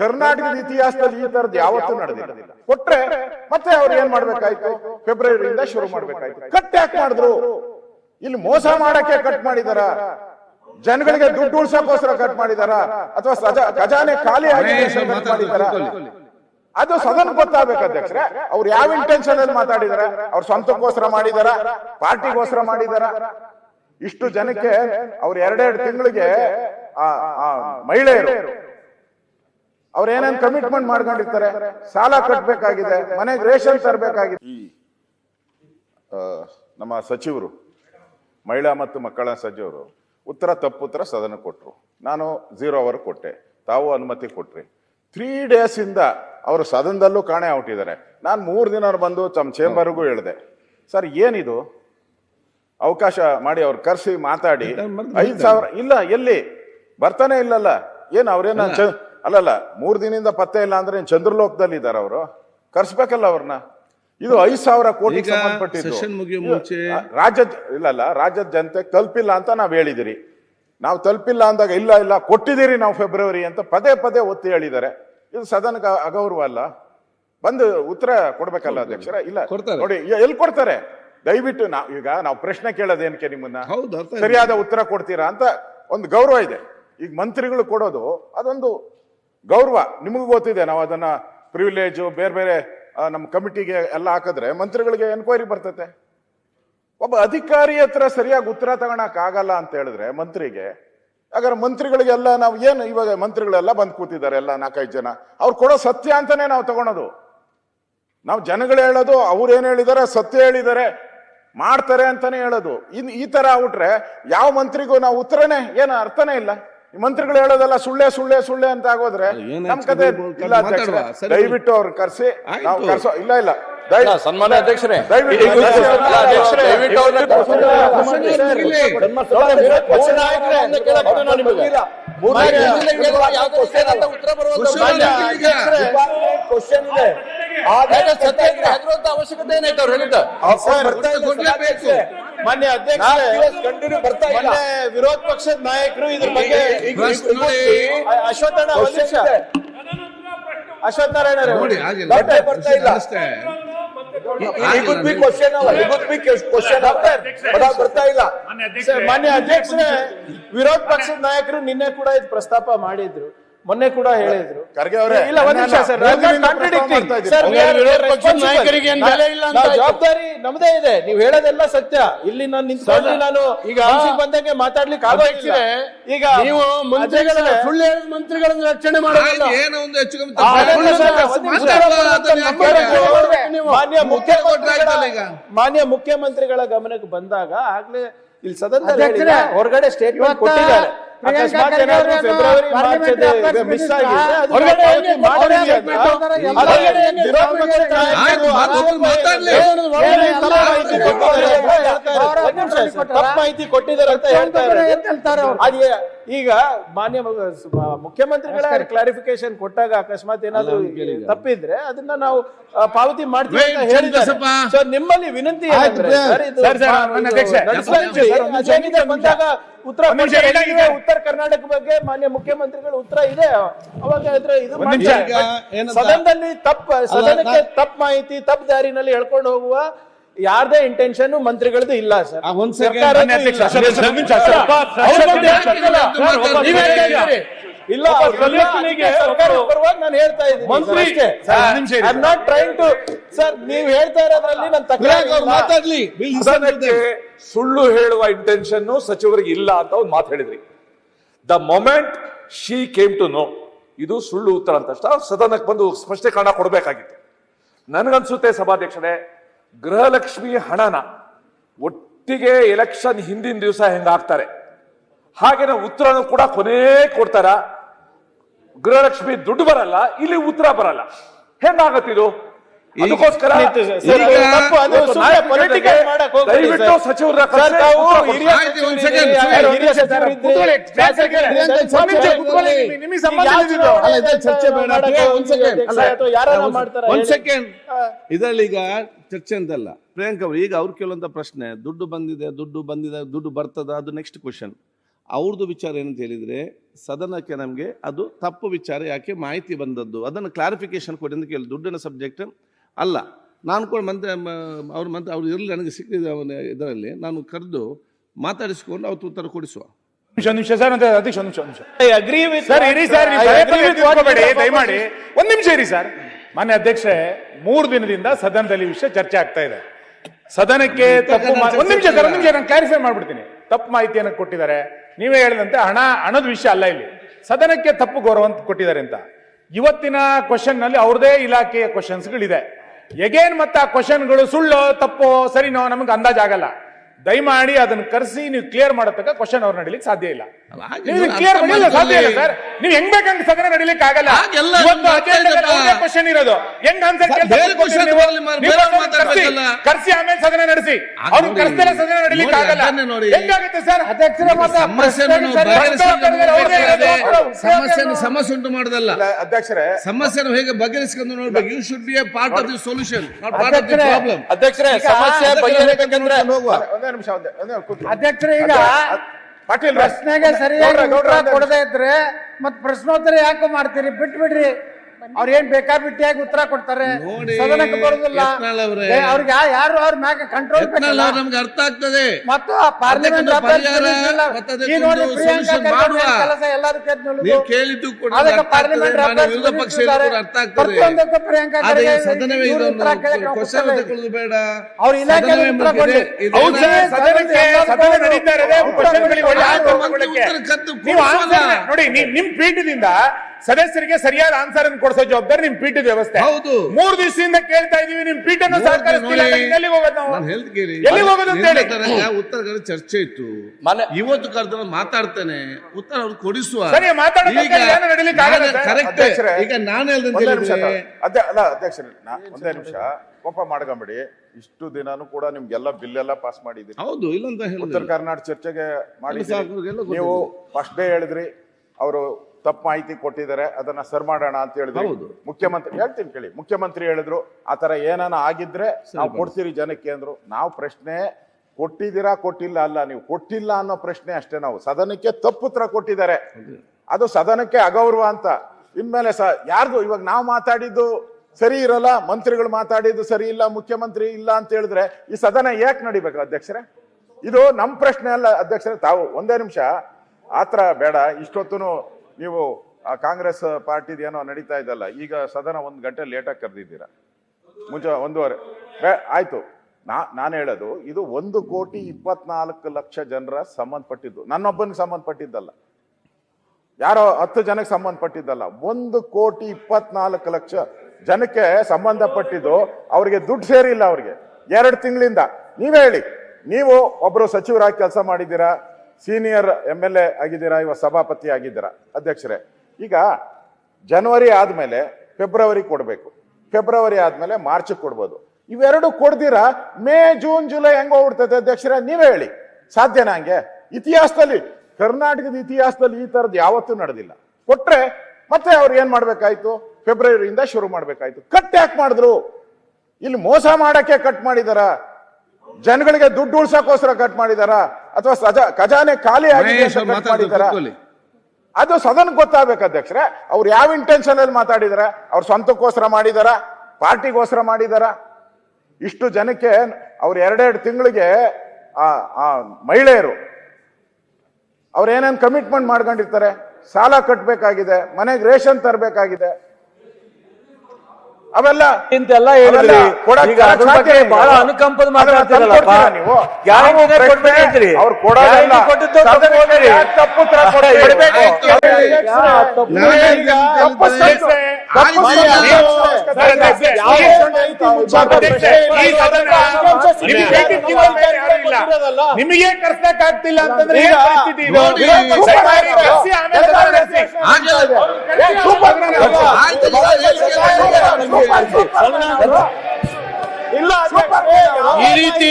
ಕರ್ನಾಟಕದ ಇತಿಹಾಸದಲ್ಲಿ ಈ ತರದ್ದು ಯಾವತ್ತೂ ನಡೆದಿಲ್ಲ. ಕೊಟ್ರೆ ಮತ್ತೆ ಅವ್ರು ಏನ್ ಮಾಡ್ಬೇಕಾಯ್ತು? ಫೆಬ್ರವರಿಯಿಂದ ಶುರು ಮಾಡ್ಬೇಕಾಯ್ತು. ಕಟ್ ಯಾಕೆ ಮಾಡಿದ್ರು? ಇಲ್ಲಿ ಮೋಸ ಮಾಡಕ್ಕೆ ಕಟ್ ಮಾಡಿದಾರ? ಜನಗಳಿಗೆ ದುಡ್ಡು ಉಳ್ಸಕ್ಕೋಸ್ಕರ ಕಟ್ ಮಾಡಿದಾರ? ಅಥವಾ ಸಜಾ ಖಜಾನೆ ಖಾಲಿ ಆಗಿದೆ ಮಾಡಿದಾರ? ಅದು ಸದನ್ ಗೊತ್ತಾಗ್ಬೇಕು ಅಧ್ಯಕ್ಷರೇ. ಅವ್ರು ಯಾವ ಇಂಟೆನ್ಷನ್ ಅಲ್ಲಿ ಮಾತಾಡಿದಾರ? ಅವ್ರ ಸ್ವಂತಕ್ಕೋಸ್ಕರ ಮಾಡಿದಾರ? ಪಾರ್ಟಿಗೋಸ್ಕರ ಮಾಡಿದಾರ? ಇಷ್ಟು ಜನಕ್ಕೆ ಅವ್ರು ಎರಡೆರಡು ತಿಂಗಳಿಗೆ ಆ ಆ ಮಹಿಳೆಯರು ಅವ್ರ ಏನೇನ್ ಕಮಿಟ್ಮೆಂಟ್ ಮಾಡ್ಕೊಂಡಿರ್ತಾರೆ? ಸಾಲ ಕಟ್ಟಬೇಕಾಗಿದೆ ಮನೆಗೆ ರೇಷನ್ ತರಬೇಕಾಗಿದೆ. ಈ ನಮ್ಮ ಸಚಿವರು ಮಹಿಳಾ ಮತ್ತು ಮಕ್ಕಳ ಸಚಿವರು ಉತ್ತರ ತಪ್ಪು ಉತ್ತರ ಸದನ ಕೊಟ್ರು. ನಾನು ಝೀರೋ ಅವರ್ ಕೊಟ್ಟೆ. ತಾವು ಅನುಮತಿ ಕೊಟ್ರಿ. ತ್ರೀ ಡೇಸ್ ಇಂದ ಅವರು ಸದನದಲ್ಲೂ ಕಾಣೆ ಔಟಿದ್ದಾರೆ. ನಾನು ಮೂರು ದಿನ ಬಂದು ತಮ್ಮ ಚೇಂಬರ್ಗೂ ಹೇಳಿದೆ. ಸರ್ ಏನಿದು? ಅವಕಾಶ ಮಾಡಿ ಅವ್ರು ಕರೆಸಿ ಮಾತಾಡಿ. ಐದು ಸಾವಿರ ಇಲ್ಲ. ಎಲ್ಲಿ? ಬರ್ತಾನೆ ಇಲ್ಲಲ್ಲ. ಏನು ಅವ್ರೇನ ಅಲ್ಲಲ್ಲ ಮೂರ್ ದಿನದಿಂದ ಪತ್ತೆ ಇಲ್ಲ ಅಂದ್ರೆ ಚಂದ್ರಲೋಕದಲ್ಲಿ ಇದ್ದಾರೆ ಅವರು. ಕರ್ಸ್ಬೇಕಲ್ಲ ಅವ್ರನ್ನ ಇದು ಐದ್ ಸಾವಿರ ಕೋಟಿ ಮುಗಿಯೋ ಇದು ಮುಂಚೆ- ರಾಜ್ಯದ ಇಲ್ಲಲ್ಲ ರಾಜ್ಯದ ಜನತೆ ತಲುಪಿಲ್ಲ ಅಂತ ನಾವ್ ಹೇಳಿದಿರಿ. ನಾವು ತಲುಪಿಲ್ಲ ಅಂದಾಗ ಇಲ್ಲ ಇಲ್ಲ ಕೊಟ್ಟಿದ್ದೀರಿ ನಾವು ಫೆಬ್ರವರಿ ಅಂತ ಪದೇ ಪದೇ ಒತ್ತಿ ಹೇಳಿದ್ದಾರೆ. ಇದು ಸದನಕ್ಕೆ ಅಗೌರವ ಅಲ್ಲ. ಬಂದು ಉತ್ತರ ಕೊಡ್ಬೇಕಲ್ಲ ಅಧ್ಯಕ್ಷರ? ಇಲ್ಲ. ನೋಡಿ ಎಲ್ಲಿ ಕೊಡ್ತಾರೆ? ದಯವಿಟ್ಟು ನಾವು ಈಗ ನಾವು ಪ್ರಶ್ನೆ ಕೇಳೋದೇನಕ್ಕೆ ನಿಮ್ಮನ್ನ? ಸರಿಯಾದ ಉತ್ತರ ಕೊಡ್ತೀರಾ ಅಂತ ಒಂದು ಗೌರವ ಇದೆ. ಈಗ ಮಂತ್ರಿಗಳು ಕೊಡೋದು ಅದೊಂದು ಗೌರವ, ನಿಮಗೂ ಗೊತ್ತಿದೆ, ನಾವು ಅದನ್ನ ಪ್ರಿವಿಲೇಜು ಬೇರೆ ಬೇರೆ ನಮ್ಮ ಕಮಿಟಿಗೆ ಎಲ್ಲ ಹಾಕಿದ್ರೆ ಮಂತ್ರಿಗಳಿಗೆ ಎನ್ಕ್ವೈರಿ ಬರ್ತತೆ. ಒಬ್ಬ ಅಧಿಕಾರಿ ಹತ್ರ ಸರಿಯಾಗಿ ಉತ್ತರ ತಗೊಳಕ್ ಆಗಲ್ಲ ಅಂತ ಹೇಳಿದ್ರೆ ಮಂತ್ರಿಗೆ, ಹಾಗಾದ್ರೆ ಮಂತ್ರಿಗಳಿಗೆಲ್ಲ ನಾವು ಏನು ಇವಾಗ ಮಂತ್ರಿಗಳೆಲ್ಲ ಬಂದು ಕೂತಿದ್ದಾರೆ ಎಲ್ಲ ನಾಲ್ಕೈದು ಜನ, ಅವ್ರು ಕೊಡೋ ಸತ್ಯ ಅಂತಾನೆ ನಾವು ತಗೊಳೋದು. ನಾವು ಜನಗಳು ಹೇಳೋದು, ಅವ್ರು ಏನು ಹೇಳಿದಾರೆ ಸತ್ಯ ಹೇಳಿದ್ದಾರೆ ಮಾಡ್ತಾರೆ ಅಂತಾನೆ ಹೇಳೋದು. ಇನ್ ಈ ತರ ಆಗ್ಬಿಟ್ರೆ ಯಾವ ಮಂತ್ರಿಗೂ ನಾವು ಉತ್ತರನೇ, ಏನು ಅರ್ಥನೇ ಇಲ್ಲ. ಮಂತ್ರಿಗಳು ಹೇಳೋದೆಲ್ಲ ಸುಳ್ಳೆ ಸುಳ್ಳೆ ಸುಳ್ಳೆ ಅಂತ ಆಗೋದ್ರೆ ನಮ್ ಕತೆ ಇಲ್ಲ ಅಧ್ಯಕ್ಷರೇ. ದಯವಿಟ್ಟು ಅವ್ರು ಕರೆಸಿ. ನಾವು ಕರ್ಸೋ ಇಲ್ಲ ಇಲ್ಲ. ಸನ್ಮಾನ್ಯ ಅಧ್ಯಕ್ಷರೇ. ಅವಶ್ಯಕತೆ ಏನಾಯ್ತು ಅವ್ರು ಹೇಳಿದ್ದ. ಮಾನ್ಯ ಅಧ್ಯಕ್ಷ ಬರ್ತಾ ಇಲ್ಲ. ಮೊನ್ನೆ ವಿರೋಧ ಪಕ್ಷದ ನಾಯಕರು ಇದ್ರ ಬಗ್ಗೆ ಅಶ್ವತ್ಥಣ್ಣ ಒಂದ್ ನಿಮಿಷ. ಅಶ್ವತ್ಥ ನಾರಾಯಣ ಬರ್ತಾ ಇಲ್ಲ. ಅಷ್ಟೇ. ಮಾನ್ಯ ಅಧ್ಯಕ್ಷರೇ ವಿರೋಧ ಪಕ್ಷದ ನಾಯಕರು ನಿನ್ನೆ ಕೂಡ ಇದು ಪ್ರಸ್ತಾಪ ಮಾಡಿದ್ರು. ಮೊನ್ನೆ ಕೂಡ ಹೇಳಿದ್ರು. ಖರ್ಗೆ ಅವರೇ, ಇಲ್ಲ ಒಂದ್ ನಿಮಿಷ ಸರ್ ನಾಯಕರಿಗೆ ಅಂತ ಜವಾಬ್ದಾರಿ ನಮ್ದೇ ಇದೆ. ನೀವು ಹೇಳೋದೆಲ್ಲ ಸತ್ಯ. ಇಲ್ಲಿ ನಾನು ನಿಂತ್ಕೊಂಡು ನಾನು ಈಗ ಬಂದಂಗೆ ಮಾತಾಡ್ಲಿಕ್ಕೆ ಆಗೋದಿಲ್ಲ. ಈಗ ನೀವು ಮಂತ್ರಿಗಳ ಸುಳ್ಳು ಹೇಳಿದ ಮಂತ್ರಿಗಳನ್ನ ರಕ್ಷಣೆ ಮಾಡೋದಿಲ್ಲ. ಏನೋ ಒಂದು ಹೆಚ್ಚು ಕಮ್ಮಿ? ಮಾನ್ಯ ಉತ್ತರ ಆಯ್ತಲ್ಲ ಈಗ. ಮುಖ್ಯಮಂತ್ರಿಗಳ ಮಾನ್ಯ ಮುಖ್ಯಮಂತ್ರಿಗಳ ಗಮನಕ್ಕೆ ಬಂದಾಗ ಆಗ್ಲೇ ಇಲ್ಲಿ ಸದನದಲ್ಲಿ ಹೊರಗಡೆ ಸ್ಟೇಟ್ಮೆಂಟ್ ಕೊಟ್ಟಿದ್ದಾರೆ ಫೆಬ್ರವರಿ ಮಾರ್ಚ್ ಮಿಸ್ ಆಗಿದೆ. ಮಾಹಿತಿ ಕೊಟ್ಟಿದ್ದಾರೆ ಅಂತ ಹೇಳ್ತಾರೆ. ಈಗ ಮಾನ್ಯ ಮುಖ್ಯಮಂತ್ರಿಗಳ ಕ್ಲಾರಿಫಿಕೇಶನ್ ಕೊಟ್ಟಾಗ ಅಕಸ್ಮಾತ್ ಏನಾದ್ರು. ತಪ್ಪಿದ್ರೆ ಅದನ್ನ ನಾವು ಪಾವತಿ ಮಾಡ್ತೀವಿ ಅಂತ ಹೇಳಿದ್ದಾರೆ. ನಿಮ್ಮಲ್ಲಿ ವಿನಂತಿ. ಬಂದಾಗ ಉತ್ತರ? ಉತ್ತರ ಕರ್ನಾಟಕ ಬಗ್ಗೆ ಮಾನ್ಯ ಮುಖ್ಯಮಂತ್ರಿಗಳ ಉತ್ತರ ಇದೆ ಅವಾಗ ಇದ್ರ ಇದು. ಸದನದಲ್ಲಿ ತಪ್ಪ ಸದನಕ್ಕೆ ತಪ್ಪ ಮಾಹಿತಿ ತಪ್ಪು ದಾರಿನಲ್ಲಿ ಹೇಳ್ಕೊಂಡು ಹೋಗುವ ಯಾರ್ದೇ ಇಂಟೆನ್ಷನ್ ಮಂತ್ರಿಗಳದ್ದು ಇಲ್ಲ ಸರ್ ಸರ್ಕಾರ-. ಇಲ್ಲ ಪರವಾಗಿ ನಾನು ಹೇಳ್ತಾ ಇದ್ದೀನಿ. I not trying to sir ನೀವು ಹೇಳ್ತಾ ಇರೋದ್ರಲ್ಲಿ ನಾನು ಪ್ರಿಯಾಂಕ್ ಅವ್ರು ಮಾತಾಡ್ಲಿ. ಸುಳ್ಳು ಹೇಳುವ ಇಂಟೆನ್ಷನ್ ಸಚಿವರಿಗೆ ಇಲ್ಲ ಅಂತ ಒಂದು ಮಾತು ಹೇಳಿದ್ರಿ. The moment she came to know ಇದು ಸುಳ್ಳು ಉತ್ತರ ಅಂತ ತಕ್ಷಣ ಸದನಕ್ಕೆ ಬಂದು ಸ್ಪಷ್ಟೀಕರಣ ಕೊಡಬೇಕಾಗಿತ್ತು. ನನಗನ್ಸುತ್ತೆ ಸಭಾಧ್ಯಕ್ಷರೇ ಗೃಹಲಕ್ಷ್ಮಿ ಹಣನ ಒಟ್ಟಿಗೆ ಎಲೆಕ್ಷನ್ ಹಿಂದಿನ ದಿವಸ ಹೆಂಗಾಗ್ತಾರೆ? ಹಾಗೆ ಹಾಗೇನೆ ಉತ್ತರನೂ ಕೂಡ ಕೊನೆ ಕೊಡ್ತಾರ? ಗೃಹಲಕ್ಷ್ಮಿ ದುಡ್ಡು ಬರಲ್ಲ ಇಲ್ಲಿ ಉತ್ತರ ಬರಲ್ಲ. ಹೆಂಗಾಗತ್ತಿದು ಅದಕ್ಕೋಸ್ಕರ ದಯವಿಟ್ಟು. ಸಚಿವರ ಒಂದ್ ಸೆಕೆಂಡ್. ಇದರಲ್ಲಿ ಈಗ ಚರ್ಚೆ ಅಂತಲ್ಲ. ಪ್ರಿಯಾಂಕ್ ಅವರು ಈಗ ಅವ್ರು ಕೇಳುವಂತ ಪ್ರಶ್ನೆ ದುಡ್ಡು ಬಂದಿದೆ ದುಡ್ಡು ಬಂದಿದೆ ದುಡ್ಡು ಬರ್ತದ ಅದು ನೆಕ್ಸ್ಟ್ ಕ್ವಶನ್ ಅವ್ರದ್ದು ವಿಚಾರ ಏನಂತ ಹೇಳಿದ್ರೆ ಸದನಕ್ಕೆ ನಮಗೆ ಅದು ತಪ್ಪು ವಿಚಾರ ಯಾಕೆ ಮಾಹಿತಿ ಬಂದದ್ದು? ಅದನ್ನು ಕ್ಲಾರಿಫಿಕೇಶನ್ ಕೊಡಿ ಅಂತ ಕೇಳಿ ದುಡ್ಡಿನ ಸಬ್ಜೆಕ್ಟ್ ಅಲ್ಲ. ನಾನು ಕೂಡ ಮಂತ್ರಿ ಅವ್ರ ಮಂತ್ರಿ ಅವ್ರು ಇರಲಿ ನನಗೆ ಸಿಕ್ಕಿದ ಅವನ ಇದರಲ್ಲಿ. ನಾನು ಕರೆದು ಮಾತಾಡಿಸಿಕೊಂಡು ಅವತ್ತು ಉತ್ತರ ಕೊಡಿಸುವ. ನಿಮಿಷ ನಿಮಿಷ ಸರ್ ಅಂತ ಅಧ್ಯಕ್ಷ ಒಂದ್ ನಿಮಿಷ ನಿಮಿಷ. ಸರ್ ಇರಿ ಸರ್ ದಯಮಾಡಿ ಒಂದ್ ನಿಮಿಷ ಇರಿ ಸರ್. ಮಾನ್ಯ ಅಧ್ಯಕ್ಷೆ ಮೂರು ದಿನದಿಂದ ಸದನದಲ್ಲಿ ವಿಷಯ ಚರ್ಚೆ ಆಗ್ತಾ ಇದೆ. ಸದನಕ್ಕೆ ತಪ್ಪು ಒಂದು ಒಂದ್ ನಿಮಿಷ ಸರ್ ಒಂದ್ ನಿಮಿಷ ನಾನು ಕ್ಲಾರಿಫೈ ಮಾಡ್ಬಿಡ್ತೀನಿ. ತಪ್ಪು ಮಾಹಿತಿಯನ್ನು ಕೊಟ್ಟಿದ್ದಾರೆ. ನೀವೇ ಹೇಳಿದಂತೆ ಹಣ, ಹಣದ ವಿಷಯ ಅಲ್ಲ ಇಲ್ಲಿ. ಸದನಕ್ಕೆ ತಪ್ಪು ಗೌರವ ಕೊಟ್ಟಿದ್ದಾರೆ ಅಂತ. ಇವತ್ತಿನ ಕ್ವಶನ್ನಲ್ಲಿ ಅವ್ರದೇ ಇಲಾಖೆಯ ಕ್ವಶನ್ಸ್ಗಳಿದೆ ಎಗೇನ್ ಮತ್ತೆ ಆ ಕ್ವಶನ್ಗಳು ಸುಳ್ಳು, ತಪ್ಪು, ಸರಿನೋ ನಮಗೆ ಅಂದಾಜಾಗಲ್ಲ ದಯಮಾಡಿ ಅದನ್ನು ಕರೆಸಿ, ನೀವು ಕ್ಲಿಯರ್ ಮಾಡತಕ್ಕ ಕ್ವಶನ್ ಅವ್ರು ನಡೀಲಿಕ್ಕೆ ಸಾಧ್ಯ ಇಲ್ಲ. ನೀವು ನೀವು ಕ್ಲಿಯರ್ ಅರ್ಥ ಮಾಡಿಲ್ಲ ಸಾಧ್ಯ ಇಲ್ಲ ಸರ್. ನೀವು ಹೆಂಗ್ ಬೇಕಂತ ಸದನ ನಡೀಲಿಕ್ಕೆ ಆಗಲ್ಲ. ಕ್ವಶನ್ ಇರೋದು. ಹೆಂಗ್ ಆನ್ಸರ್ ಕರ್ಸಿ ಆಮೇಲೆ ಸದನ ನಡೆಸಿ. ಅವ್ರು ನೋಡಿ, ಕರ್ಸ್ತಾರೆ ಸದನ ನಡೀಲಿಕ್ಕೆ ಆಗಲ್ಲ. ಹೆಂಗಾಗುತ್ತೆ ಸರ್? ಅಧ್ಯಕ್ಷರೇ ಸಮಸ್ಯೆ ಸಮಸ್ಯೆ ಉಂಟು ಮಾಡೋದಲ್ಲ. ಅಧ್ಯಕ್ಷರೇ ಸಮಸ್ಯೆಯನ್ನು ಹೇಗೆ ಬಗೆಹರಿಸಿಕೊಂಡು ನೋಡ್ಬೇಕು? You should be a part of the solution not part of the ಅಧ್ಯಕ್ಷರೇ, ಪ್ರಾಬ್ಲಮ್ ಅಧ್ಯಕ್ಷರೇ ಸಮಸ್ಯೆ ಬಗೆಹರಿಬೇಕಂದ್ರೆ ಹೋಗುವ ಒಂದೇ ನಿಮಿಷ ಒಂದೇ ಅಧ್ಯಕ್ಷರೇ ಈಗ ಪಾಟೀಲ್ ಪ್ರಶ್ನೆಗೆ ಸರಿಯಾಗಿ ಗೌಡ್ರ, ಕೊಡದೇ ಇದ್ರೆ ಮತ್ ಪ್ರಶ್ನೋತ್ತರ ಯಾಕೆ ಮಾಡ್ತೀರಿ? ಬಿಟ್ಬಿಡ್ರಿ. ಅವ್ರ ಏನ್ ಬೇಕಾಬಿಟ್ಟಿಯಾಗಿ ಉತ್ತರ ಕೊಡ್ತಾರೆ ನೋಡಿ, ಸದನಕ್ಕೆ ಬರುದಿಲ್ಲ ಯತ್ನಾಳ್ ಅವ್ರೆ. ಏ, ಅವ್ರಿಗೆ ಯಾ- ಯಾರು ಅವ್ರ ಮ್ಯಾಗ ಕಂಟ್ರೋಲ್ ಯತ್ನಾಳ್ ಅವ್ರು ನಮ್ಗೆ ಅರ್ಥ ಆಗ್ತದೆ ಮತ್ತು ಪಾರ್ಲಿಮೆಂಟ್ ಅದಕ್ಕೊಂದು ಪರಿಹಾರ solution ಮಾಡುವ. ಕೆಲಸ ಎಲ್ಲದಕ್ಕೆ ಎದ್ದು ನಿಲ್ಲುದು. ನೀವು ಕೇಳಿದ್ದು ಕೂಡ ಅದಕ್ಕೆ ಅರ್ಥ ಆಗ್ತದೆ, ಪಾರ್ಲಿಮೆಂಟ್ ಮಾನ್ಯ ವಿರೋಧ ಪಕ್ಷ ಕೂಡ ಅರ್ಥ ಆಗ್ತದೆ ಪ್ರತಿಯೊಂದಕ್ಕೂ ಪ್ರಿಯಾಂಕಾ ಆದ್ರೆ ಈ ಖರ್ಗೆ ಸದನವೇ ಇವ್ರು ಉತ್ತರ ಕೇಳಕ್ಕೆ ಕ್ವಶನ್ ಹೋಗ್ತಾ ಇಲ್ಲ. ತಗೊಳ್ಳೋದು ಬೇಡ ಅವ್ರ ಇಲಾಖೆ ಸದನವೇ ಉತ್ತರ ಮುಗಿದೆ. ಕೊಡ್ಲಿ. ಇದು ಹೌದು ಸರ್, ಏನಾದ್ರು- ಸದನಕ್ಕೆ ಸದನ ನಡೀತಾ ಇರೋದೇ ಕ್ವಶನ್ಗಳಿಗೆ ಒಳ್ಳೆ ಆನ್ಸರ್ ಮಂತ್ರಿ ಕೊಡ್ಲಿಕ್ಕೆ. ಉತ್ತರ ಕದ್ದು ನೀವು ಕೊಡ್ಸಲ್ಲ. ಆನ್ಸರ್ ನೋಡಿ ನಿಮ್ ಪೀಠದಿಂದ ಸದಸ್ಯರಿಗೆ ಸರಿಯಾದ ಆನ್ಸರ್ ಅನ್ನು ಕೊಡಿಸೋ ಜವಾಬ್ದಾರಿ ನಿಮ್ ಪೀಠದ ವ್ಯವಸ್ಥೆ. ಹೌದು. ಮೂರು ದಿವಸದಿಂದ ಕೇಳ್ತಾ ಇದೀವಿ ನಿಮ್ ಪೀಠನ ಸಹಕರಿಸ್ತಿಲ್ಲ ಎಲ್ಲಿಗೆ ಹೋಗೋದು ನಾವು? ಎಲ್ಲಿಗೆ ಹೋಗೋದು ಅಂತ ಹೇಳಿ. ಉತ್ತರ ಚರ್ಚೆ ಇತ್ತು. ಮನೆ ಇವತ್ತು ಕರೆದ ಮಾತಾಡ್ತೇನೆ. ಉತ್ತರ ಅವ್ರು ಕೊಡಿಸುವ. ಸರಿ, ಮಾತಾಡಲಿಕ್ಕೆ ಏನು ನಡೀಲಿಕ್ಕೆ ಆಗಲ್ಲ ಕರೆಕ್ಟ್ ಅಧ್ಯಕ್ಷರೇ, ಈಗ ನಾನು ಹೇಳ್ದಂತ ಒಂದೇ ನಿಮಿಷ ಹೇಳಿದ್ರೆ ಅಲ್ಲ ಅಧ್ಯಕ್ಷರೇ ನಾ- ಒಂದೇ ನಿಮಿಷ. ಕೋಪ ಮಾಡ್ಕೊಂಬಿಡಿ. ಇಷ್ಟು ದಿನಾನು ಕೂಡ ನಿಮ್ಗೆಲ್ಲ ಬಿಲ್ ಎಲ್ಲ ಪಾಸ್ ಮಾಡಿದ್ದೀರಿ. ಹೌದು ಇಲ್ಲಂತ ಉತ್ತರ ಕರ್ನಾಟಕ ಚರ್ಚೆಗೆ ಮಾಡಿ ನೀವು ಫಸ್ಟ್ ಡೇ ಹೇಳಿದ್ರಿ. ಅವರು ತಪ್ಪು ಮಾಹಿತಿ ಕೊಟ್ಟಿದ್ದಾರೆ ಅದನ್ನ ಸರ್ ಮಾಡೋಣ ಅಂತ ಹೇಳಿದ್ರು. ಮುಖ್ಯಮಂತ್ರಿ ಹೇಳ್ತೀನಿ ಕೇಳಿ ಮುಖ್ಯಮಂತ್ರಿ ಹೇಳಿದ್ರು ಆ ತರ ಏನಾನ ಆಗಿದ್ರೆ ನಾವು ಕೊಡ್ತೀರಿ ಜನಕ್ಕೆ ಅಂದ್ರು. ನಾವು ಪ್ರಶ್ನೆ ಕೊಟ್ಟಿದ್ದೀರಾ ಕೊಟ್ಟಿಲ್ಲ ಅಲ್ಲ ನೀವು ಕೊಟ್ಟಿಲ್ಲ ಅನ್ನೋ ಪ್ರಶ್ನೆ ಅಷ್ಟೇ ನಾವು. ಸದನಕ್ಕೆ ತಪ್ಪು ಉತ್ತರ ಕೊಟ್ಟಿದ್ದಾರೆ. ಅದು ಸದನಕ್ಕೆ ಅಗೌರವ ಅಂತ. ಇನ್ಮೇಲೆ ಸ ಯಾರ್ದು ಇವಾಗ ನಾವು ಮಾತಾಡಿದ್ದು ಸರಿ ಇರಲ್ಲ ಮಂತ್ರಿಗಳು ಮಾತಾಡಿದ್ದು ಸರಿ ಇಲ್ಲ ಮುಖ್ಯಮಂತ್ರಿ ಇಲ್ಲ ಅಂತ ಹೇಳಿದ್ರೆ ಈ ಸದನ ಯಾಕೆ ನಡಿಬೇಕು ಅಧ್ಯಕ್ಷರೇ? ಇದು ನಮ್ಮ ಪ್ರಶ್ನೆ ಅಲ್ಲ ಅಧ್ಯಕ್ಷರೇ ತಾವು ಒಂದೇ ನಿಮಿಷ. ಆತರ ಬೇಡ ಇಷ್ಟೊತ್ತು ನೀವು ಆ ಕಾಂಗ್ರೆಸ್ ಪಾರ್ಟಿದ ಏನೋ ನಡೀತಾ ಇದ್ದಲ್ಲ ಈಗ ಸದನ ಒಂದು ಗಂಟೆ ಲೇಟಾಗಿ ಕರೆದಿದ್ದೀರಾ? ಮುಂಚೆ ಒಂದೂವರೆ. ಆಯ್ತು. ನಾ, ನಾನು ಹೇಳೋದು, ಇದು ಒಂದು ಕೋಟಿ ಇಪ್ಪತ್ನಾಲ್ಕು ಲಕ್ಷ ಜನರ ಸಂಬಂಧಪಟ್ಟಿದ್ದು. ನನ್ನೊಬ್ಬನಿಗೆ ಸಂಬಂಧಪಟ್ಟಿದ್ದಲ್ಲ. ಯಾರೋ ಹತ್ತು ಜನಕ್ಕೆ ಸಂಬಂಧಪಟ್ಟಿದ್ದಲ್ಲ. ಒಂದು ಕೋಟಿ ಇಪ್ಪತ್ನಾಲ್ಕು ಲಕ್ಷ ಜನಕ್ಕೆ ಸಂಬಂಧಪಟ್ಟಿದ್ದು, ಅವರಿಗೆ ದುಡ್ಡು ಸೇರಿಲ್ಲ ಅವ್ರಿಗೆ. ಎರಡು ತಿಂಗಳಿಂದ. ನೀವೇ ಹೇಳಿ. ನೀವು ಒಬ್ಬರು ಸಚಿವರಾಗಿ ಕೆಲಸ ಮಾಡಿದ್ದೀರಾ? ಸೀನಿಯರ್ ಎಂ ಎಲ್ ಎ ಆಗಿದ್ದೀರಾ ಇವಾಗ ಸಭಾಪತಿ ಆಗಿದ್ದೀರಾ? ಅಧ್ಯಕ್ಷರೇ, ಈಗ ಜನವರಿ ಆದಮೇಲೆ ಫೆಬ್ರವರಿ ಕೊಡಬೇಕು. ಫೆಬ್ರವರಿ ಆದಮೇಲೆ ಮಾರ್ಚ್ ಕೊಡ್ಬೋದು. ಇವೆರಡು ಕೊಡ್ದಿರಾ ಮೇ, ಜೂನ್, ಜುಲೈ ಹೆಂಗ್ ಹೋಗ್ಬಿಡ್ತದೆ ಅಧ್ಯಕ್ಷರೇ, ನೀವೇ ಹೇಳಿ. ಸಾಧ್ಯನಾ ಹಂಗೆ? ಇತಿಹಾಸದಲ್ಲಿ, ಕರ್ನಾಟಕದ ಇತಿಹಾಸದಲ್ಲಿ ಈ ತರದ್ದು ಯಾವತ್ತೂ ನಡೆದಿಲ್ಲ. ಕೊಟ್ರೆ ಮತ್ತೆ ಅವ್ರು ಏನ್ ಮಾಡ್ಬೇಕಾಯ್ತು? ಫೆಬ್ರವರಿಯಿಂದ ಶುರು ಮಾಡ್ಬೇಕಾಯ್ತು. ಕಟ್ ಯಾಕೆ ಮಾಡಿದ್ರು? ಇಲ್ಲಿ ಮೋಸ ಮಾಡಕ್ಕೆ ಕಟ್ ಮಾಡಿದಾರ? ಜನಗಳಿಗೆ ದುಡ್ಡು ಉಳ್ಸಕ್ಕೋಸ್ಕರ ಕಟ್ ಮಾಡಿದಾರ? ಅಥವಾ ಸಜಾ ಖಜಾನೆ ಖಾಲಿ ಆಗಿದೆ. ಅದು ಸದನ್ ಗೊತ್ತಾಗ್ಬೇಕು ಅಧ್ಯಕ್ಷರೇ. ಅವ್ರು ಯಾವ ಇಂಟೆನ್ಷನ್ ಅಲ್ಲಿ ಮಾತಾಡಿದಾರ? ಅವ್ರ ಸ್ವಂತಕ್ಕೋಸ್ಕರ ಮಾಡಿದಾರ? ಪಾರ್ಟಿಗೋಸ್ಕರ ಮಾಡಿದಾರ? ಇಷ್ಟು ಜನಕ್ಕೆ ಅವ್ರ ಎರಡೆರಡು ತಿಂಗಳಿಗೆ ಆ ಆ ಮಹಿಳೆಯರು ಅವ್ರು ಏನೇನು ಕಮಿಟ್ಮೆಂಟ್ ಮಾಡ್ಕೊಂಡಿರ್ತಾರೆ? ಸಾಲ ಕಟ್ಟಬೇಕಾಗಿದೆ ಮನೆಗೆ ರೇಷನ್ ತರಬೇಕಾಗಿದೆ ಅವೆಲ್ಲ ಇಂತೆಲ್ಲ ಹೇಳಿದ್ರಿ ಈಗ ಬಗ್ಗೆ ಬಹಳ ಅನುಕಂಪದ ಮಾತಾಡ್ತೀರಲ್ಲಪ್ಪ ನಿಮಗೆ ಕರ್ಸಕ್ಕಾಗ್ತಿಲ್ಲ ಅಂತಂದ್ರೆ ಇಲ್ಲ ಈ ರೀತಿ